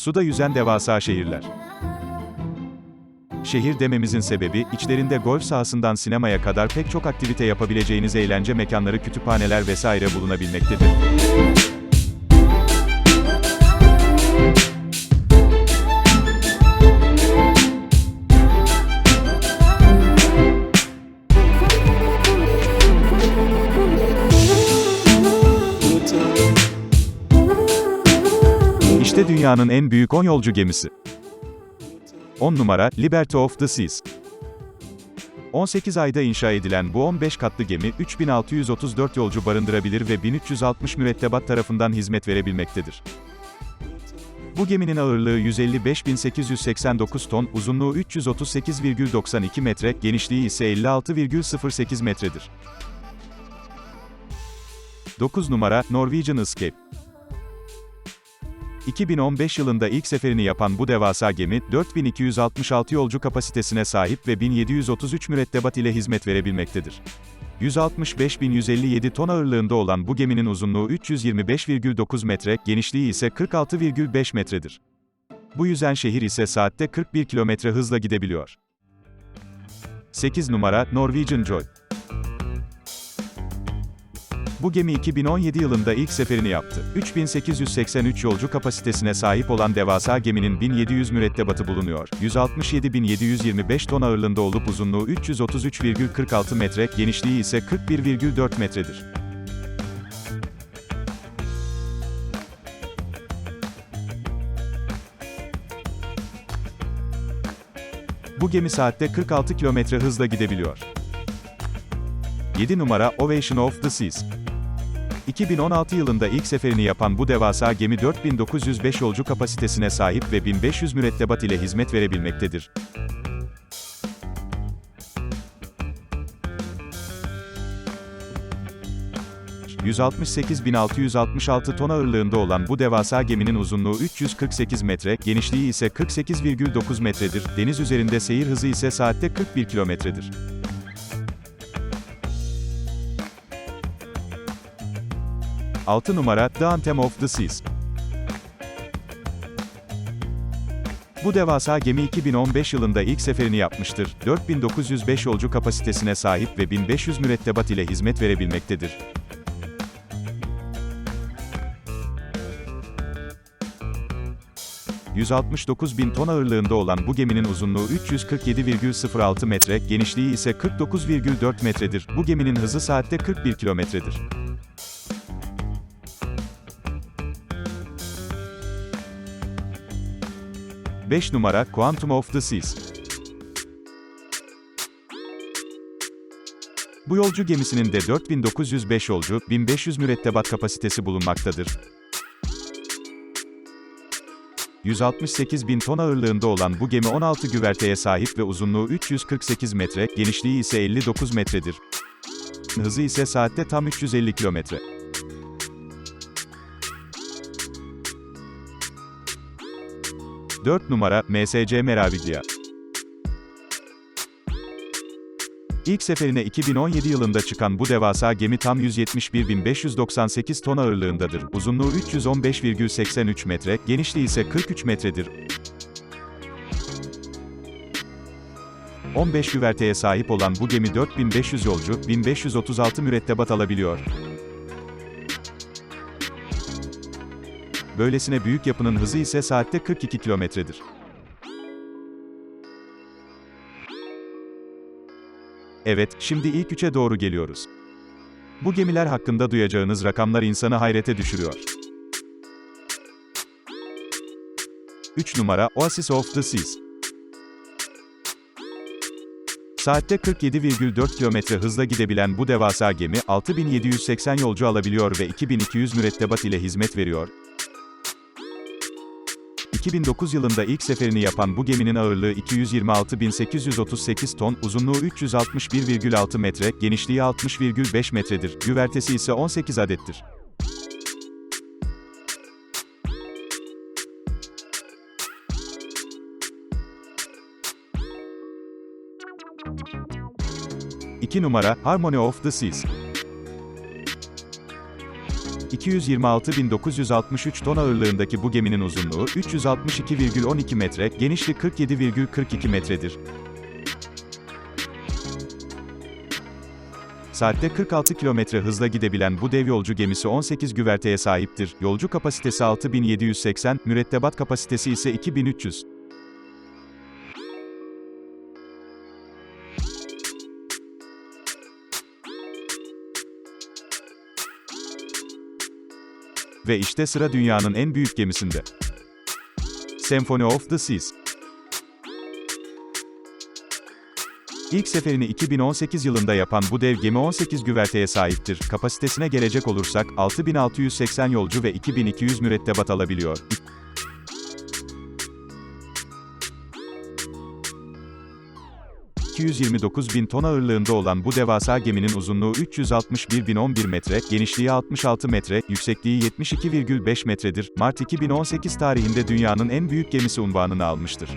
Suda yüzen devasa şehirler. Şehir dememizin sebebi, içlerinde golf sahasından sinemaya kadar pek çok aktivite yapabileceğiniz eğlence mekanları, kütüphaneler vesaire bulunabilmektedir. Dünyanın en büyük 10 yolcu gemisi. 10 numara, Liberty of the Seas. 18 ayda inşa edilen bu 15 katlı gemi, 3634 yolcu barındırabilir ve 1360 mürettebat tarafından hizmet verebilmektedir. Bu geminin ağırlığı 155.889 ton, uzunluğu 338,92 metre, genişliği ise 56,08 metredir. 9 numara, Norwegian Escape. 2015 yılında ilk seferini yapan bu devasa gemi, 4266 yolcu kapasitesine sahip ve 1733 mürettebat ile hizmet verebilmektedir. 165.157 ton ağırlığında olan bu geminin uzunluğu 325,9 metre, genişliği ise 46,5 metredir. Bu yüzen şehir ise saatte 41 kilometre hızla gidebiliyor. 8 numara, Norwegian Joy. Bu gemi 2017 yılında ilk seferini yaptı. 3883 yolcu kapasitesine sahip olan devasa geminin 1700 mürettebatı bulunuyor. 167.725 ton ağırlığında olup uzunluğu 333,46 metre, genişliği ise 41,4 metredir. Bu gemi saatte 46 kilometre hızla gidebiliyor. 7 numara, Ovation of the Seas. 2016 yılında ilk seferini yapan bu devasa gemi 4905 yolcu kapasitesine sahip ve 1500 mürettebat ile hizmet verebilmektedir. ...168.666 ton ağırlığında olan bu devasa geminin uzunluğu 348 metre, genişliği ise 48,9 metredir, deniz üzerinde seyir hızı ise saatte 41 kilometredir. 6 numara, The Anthem of the Seas. Bu devasa gemi 2015 yılında ilk seferini yapmıştır. 4905 yolcu kapasitesine sahip ve 1500 mürettebat ile hizmet verebilmektedir. ...169 bin ton ağırlığında olan bu geminin uzunluğu 347,06 metre, genişliği ise 49,4 metredir. Bu geminin hızı saatte 41 kilometredir. 5 numara, Quantum of the Seas. Bu yolcu gemisinin de 4905 yolcu, 1500 mürettebat kapasitesi bulunmaktadır. 168 bin ton ağırlığında olan bu gemi 16 güverteye sahip ve uzunluğu 348 metre, genişliği ise 59 metredir. Hızı ise saatte tam 350 kilometre. 4 numara, MSC Meraviglia. İlk seferine 2017 yılında çıkan bu devasa gemi tam 171.598 ton ağırlığındadır. Uzunluğu 315,83 metre, genişliği ise 43 metredir. 15 güverteye sahip olan bu gemi 4500 yolcu, 1536 mürettebat alabiliyor. Böylesine büyük yapının hızı ise saatte 42 kilometredir. Evet, şimdi ilk üçe doğru geliyoruz. Bu gemiler hakkında duyacağınız rakamlar insanı hayrete düşürüyor. 3 numara, Oasis of the Seas. Saatte 47,4 km hızla gidebilen bu devasa gemi, 6780 yolcu alabiliyor ve 2200 mürettebat ile hizmet veriyor. 2009 yılında ilk seferini yapan bu geminin ağırlığı 226.838 ton, uzunluğu 361,6 metre, genişliği 60,5 metredir, güvertesi ise 18 adettir. İki numara, Harmony of the Seas. 226.963 ton ağırlığındaki bu geminin uzunluğu 362,12 metre, genişliği 47,42 metredir. Saatte 46 kilometre hızla gidebilen bu dev yolcu gemisi 18 güverteye sahiptir. Yolcu kapasitesi 6780, mürettebat kapasitesi ise 2300. Ve işte sıra dünyanın en büyük gemisinde. Symphony of the Seas. İlk seferini 2018 yılında yapan bu dev gemi 18 güverteye sahiptir. Kapasitesine gelecek olursak, 6680 yolcu ve 2200 mürettebat alabiliyor. 229 bin ton ağırlığında olan bu devasa geminin uzunluğu 361.011 metre, genişliği 66 metre, yüksekliği 72,5 metredir. Mart 2018 tarihinde dünyanın en büyük gemisi unvanını almıştır.